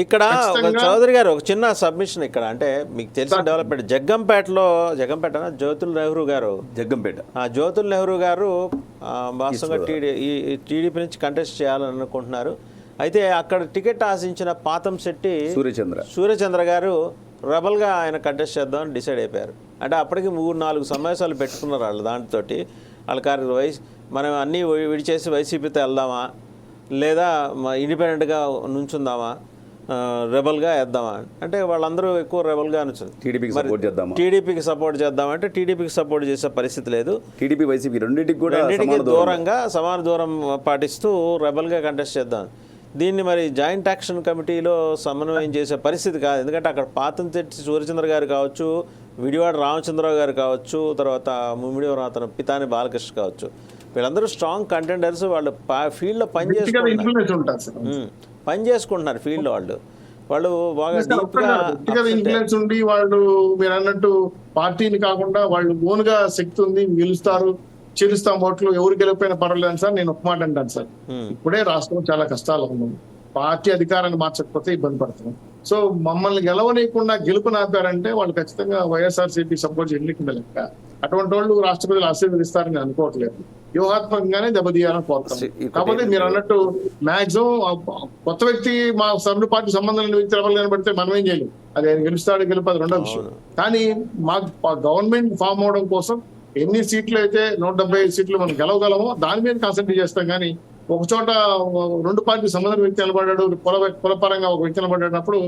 ఇక్కడ చౌదరి గారు ఒక చిన్న సబ్మిషన్ ఇక్కడ. అంటే మీకు తెలిసిన డెవలప్మెంట్. జగ్గంపేటలో జగ్గంపేట జ్యోతుల్ నెహ్రూ గారు. జగ్గంపేట. ఆ జ్యోతుల్ నెహ్రూ గారు వాస్తవంగా టీడీ ఈ టీడీపీ నుంచి కంటెస్ట్ చేయాలని అనుకుంటున్నారు అయితే అక్కడ టికెట్ ఆశించిన పాతం శెట్టి సూర్యచంద్ర. సూర్యచంద్ర గారు రెబల్గా ఆయన కంటెస్ట్ చేద్దామని డిసైడ్ అయిపోయారు. అంటే అప్పటికి మూడు నాలుగు సమావేశాలు పెట్టుకున్నారు వాళ్ళు దాంతోటి వాళ్ళ కార్య వైస్ మనం అన్నీ విడిచేసి వైసీపీతో వెళ్దామా? లేదా ఇండిపెండెంట్గా నుంచుందామా? రెబల్గా వేద్దామా? అంటే వాళ్ళందరూ ఎక్కువ రెబల్గా నుంచుంది టీడీపీకి సపోర్ట్ చేద్దామా? టీడీపీకి సపోర్ట్ చేద్దామంటే టీడీపీకి సపోర్ట్ చేసే పరిస్థితి లేదు. టీడీపీ వైసీపీ రెండింటికి కూడా రెండింటికి. దూరంగా సమాన దూరం పాటిస్తూ రెబల్గా కంటెస్ట్ చేద్దాం. దీన్ని మరి జాయింట్ యాక్షన్ కమిటీలో సమన్వయం చేసే పరిస్థితి కాదు. ఎందుకంటే అక్కడ పాతం తెచ్చి సూర్యచంద్ర గారు కావచ్చు విడివాడ రామచంద్రరావు గారు కావచ్చు తర్వాత ముమ్మిడివరం అతను పితాని బాలకృష్ణ కావచ్చు. వీళ్ళందరూ స్ట్రాంగ్ కంటెండర్స్ వాళ్ళు ఫీల్డ్లో పని పని చేసుకుంటున్నారు ఫీల్డ్ వాళ్ళు. వాళ్ళు బాగా ఇన్ఫ్లుయెన్స్ ఉండి వాళ్ళు మీరు అన్నట్టు పార్టీని కాకుండా వాళ్ళు ఓన్గా శక్తి ఉంది గెలుస్తారు చెల్లిస్తాం ఓట్లు ఎవరు గెలిపోయినా పర్వాలేదు సార్ నేను ఒక మాట అంటాను సార్. ఇప్పుడే రాష్ట్రం చాలా కష్టాలు ఉంది పార్టీ అధికారాన్ని మార్చకపోతే ఇబ్బంది పడుతున్నాం సో మమ్మల్ని గెలవనీయకుండా గెలుపు నాపారంటే వాళ్ళు ఖచ్చితంగా వైఎస్ఆర్ సిపి సపోర్ట్ ఎన్నికల లెక్క. అటువంటి వాళ్ళు రాష్ట్ర ప్రజలు ఆశీర్వదిస్తారని అనుకోవట్లేదు. వ్యూహాత్మకంగానే దెబ్బతీయాలని కోరుతాం. కాకపోతే మీరు అన్నట్టు మాక్సిమం కొత్త వ్యక్తి మా సభ్యుల పార్టీ సంబంధం లేని వ్యక్తి ఎవరు కనబడితే మనం ఏం చేయలేం. అది ఆయన గెలుస్తాడు గెలుపు అది రెండో విషయం. కానీ మాకు గవర్నమెంట్ ఫామ్ అవడం కోసం ఎన్ని సీట్లు అయితే నూట డెబ్బై ఐదు సీట్లు మనం గెలవగలమో దాని మీద కాన్సన్ట్రేట్ చేస్తాం. కానీ ఒక చోట రెండు పార్టీ సంబంధం వ్యక్తి నిలబడ్డాడు కుల కులపరంగా ఒక వ్యక్తి నిలబడ్డప్పుడు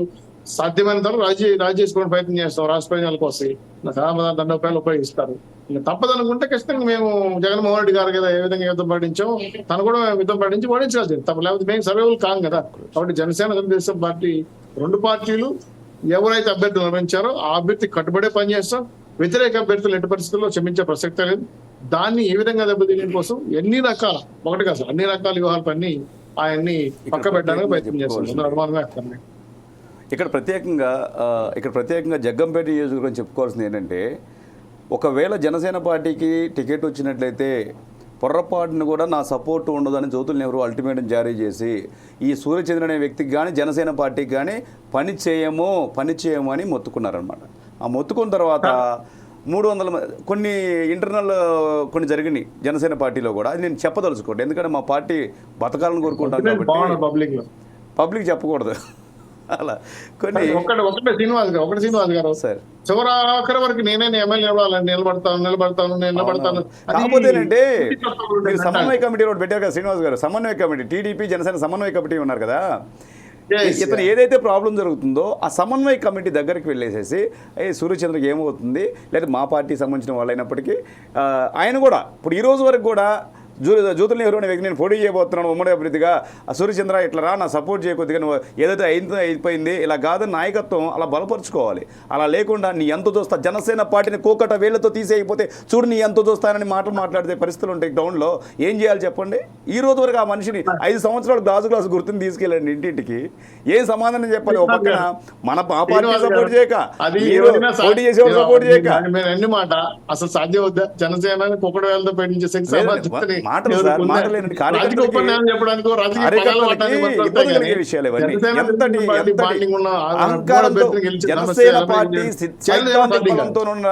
సాధ్యమైనంత వరకు రాజీ రాజీ చేసుకోవడం ప్రయత్నం చేస్తాం. రాష్ట్ర ప్రయోజనాల కోసం. సాధారణ దండ రూపాయలు ఉపయోగిస్తారు. ఇంకా తప్పదనుకుంటే ఖచ్చితంగా మేము జగన్మోహన్ రెడ్డి గారు కదా ఏ విధంగా యుద్ధం పడించాం తను కూడా యుద్ధం పడించి ఓడించాల్సింది తప్ప లేకపోతే మేము సర్వేవులు కాం కదా. కాబట్టి జనసేన తెలుగుదేశం పార్టీ రెండు పార్టీలు ఎవరైతే అభ్యర్థులు నిర్వహించారో ఆ అభ్యర్థి కట్టుబడే పనిచేస్తాం వ్యతిరేక అభ్యర్థులు ఎట్టి పరిస్థితుల్లో క్షమించే ప్రసక్తే లేదు. దాన్ని ఏ విధంగా దెబ్బతీయడం కోసం ఎన్ని రకాల ఒకటి కాదు అన్ని రకాల వ్యూహాలు పని ఆయన్ని పక్క పెట్టడానికి ప్రయత్నం చేస్తాం. అనుమానమే ఇక్కడ ప్రత్యేకంగా ఇక్కడ ప్రత్యేకంగా జగ్గంపేట నియోజకవర్గం చెప్పుకోవాల్సింది ఏంటంటే ఒకవేళ జనసేన పార్టీకి టికెట్ వచ్చినట్లయితే పొర్రపాటును కూడా నా సపోర్ట్ ఉండదని జ్యోతుల నెహ్రూ అల్టిమేటం జారీ చేసి ఈ సూర్యచంద్ర అనే వ్యక్తికి కానీ జనసేన పార్టీకి కానీ పని చేయము పని చేయము అని మొత్తుకున్నారనమాట ఆ మొత్తుకున్న తర్వాత మూడు వందల కొన్ని ఇంటర్నల్ కొన్ని జరిగినాయి జనసేన పార్టీలో కూడా. అది నేను చెప్పదలుచుకోండి ఎందుకంటే మా పార్టీ బతకాలని కోరుకుంటాం కాబట్టి పబ్లిక్ చెప్పకూడదు. అలా. కొన్ని ఒకటి ఒకటే శ్రీనివాస్ గారు ఒకటి శ్రీనివాస్ గారు. సార్. చివరి ఆఖరి వరకు నేనే ఎమ్మెల్యే నిలబడాలని నిలబడతాను నిలబడతాను నిలబడతాను. అది కాకపోతే ఏంటంటే వ్యక్తిగత మీరు సమన్వయ కమిటీ ఒకటి పెట్టారు కదా శ్రీనివాస్ గారు. సమన్వయ కమిటీ టీడీపీ జనసేన సమన్వయ కమిటీ ఉన్నారు కదా. ఇతను ఏదైతే ప్రాబ్లం జరుగుతుందో ఆ సమన్వయ కమిటీ దగ్గరికి వెళ్ళేసేసి ఏ సూర్యచంద్రకి ఏమవుతుంది? లేదా మా పార్టీకి సంబంధించిన వాళ్ళు అయినప్పటికీ ఆయన కూడా ఇప్పుడు ఈ రోజు వరకు కూడా జూ జ్యోతుల నెహ్రూ అనే వ్యక్తి నేను పోటీ చేయబోతున్నాను ఉమ్మడి అభివృద్ధిగా ఆ సూర్యచంద్ర ఇట్లా రా నా సపోర్ట్ చేయకొద్దిగా నువ్వు ఏదైతే అయిందో అయిపోయింది ఇలా కాదని నాయకత్వం అలా బలపరుచుకోవాలి. అలా లేకుండా నీ ఎంత చూస్తా జనసేన పార్టీని కోకట వేళ్ళతో తీసేయకపోతే చూడు నీ ఎంత చూస్తానని మాటలు మాట్లాడితే పరిస్థితులు ఉంటాయి గ్రౌండ్లో ఏం చేయాలి చెప్పండి? ఈ రోజు వరకు ఆ మనిషిని ఐదు సంవత్సరాలు గ్లాసు గ్లాసు గుర్తుని తీసుకెళ్ళండి ఇంటింటికి. ఏం సమాధానం చెప్పాలి? ఒక పక్కన మన పార్టీ సపోర్ట్ చేయక. మీరు పోటీ చేసేవాళ్ళు సపోర్ట్ చేయక. మాట అసలు సాధ్యం జనసేన కుక్కడ వేలతో పెట్టించే శక్తి మాటలు సార్, ఉందా? మాటలు ఏంటండి? రాజకీయ కార్యకర్తలకి- విషయాలు ఇవన్నీ. జనసేన ఎంతటి పార్టీ అహంకారంతో జనసేన ఉన్న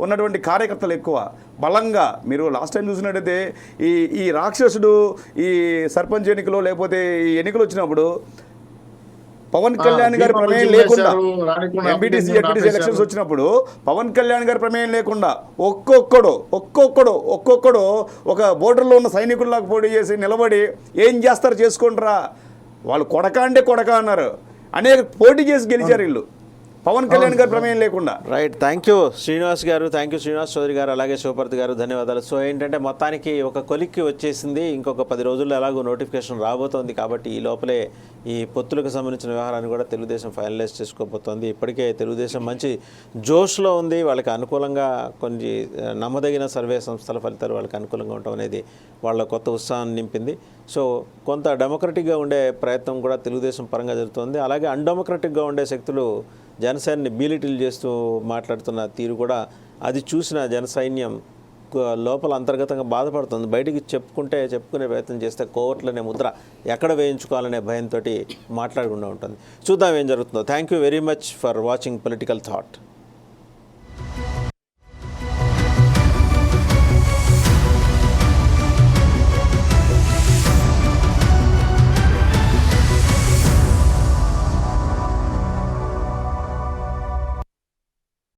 ఉన్నటువంటి కార్యకర్తలు ఎక్కువ బలంగా మీరు లాస్ట్ టైం చూసినట్టయితే ఈ ఈ రాక్షసుడు ఈ సర్పంచ్ ఎన్నికలో లేకపోతే ఈ ఎన్నికలు వచ్చినప్పుడు పవన్ కళ్యాణ్ గారి ప్రమేయం లేకుండా. ఎంపీటీసీ ఎలక్షన్స్ వచ్చినప్పుడు పవన్ కళ్యాణ్ గారి ప్రమేయం లేకుండా ఒక్కొక్కడు ఒక్కొక్కడు ఒక్కొక్కడు ఒక బోర్డర్లో ఉన్న సైనికుల్లాగా పోటీ చేసి నిలబడి ఏం చేస్తారు చేసుకుంటారా? వాళ్ళు కొడక అంటే కొడక అన్నారు. అనేక పోటీ చేసి గెలిచారు వీళ్ళు. పవన్ కళ్యాణ్ గారు ప్రమేయం లేకుండా. రైట్ థ్యాంక్ యూ శ్రీనివాస్ గారు థ్యాంక్ యూ శ్రీనివాస్ చౌదరి గారు అలాగే శివపర్తి గారు ధన్యవాదాలు. సో ఏంటంటే మొత్తానికి ఒక కొలిక్కి వచ్చేసింది ఇంకొక పది రోజుల్లో ఎలాగో నోటిఫికేషన్ రాబోతోంది కాబట్టి ఈ లోపలే ఈ పొత్తులకు సంబంధించిన వ్యవహారాన్ని కూడా తెలుగుదేశం ఫైనలైజ్ చేసుకోబోతోంది. ఇప్పటికే తెలుగుదేశం మంచి జోష్లో ఉంది వాళ్ళకి అనుకూలంగా కొన్ని నమ్మదగిన సర్వే సంస్థల ఫలితాలు వాళ్ళకి అనుకూలంగా ఉండటం అనేది వాళ్ళ కొత్త ఉత్సాహాన్ని నింపింది. సో కొంత డెమోక్రటిక్గా ఉండే ప్రయత్నం కూడా తెలుగుదేశం పరంగా జరుగుతుంది. అలాగే అన్డెమోక్రటిక్గా ఉండే శక్తులు జనసేనని బీలిటిల్ చేస్తూ మాట్లాడుతున్న తీరు కూడా అది చూసిన జనసైన్యం లోపల అంతర్గతంగా బాధపడుతుంది. బయటికి చెప్పుకుంటే చెప్పుకునే ప్రయత్నం చేస్తే కోవట్లనే ముద్ర ఎక్కడ వేయించుకోవాలనే భయంతో మాట్లాడకుండా ఉంటుంది. చూద్దాం ఏం జరుగుతుందో. Thank you very much for watching political thought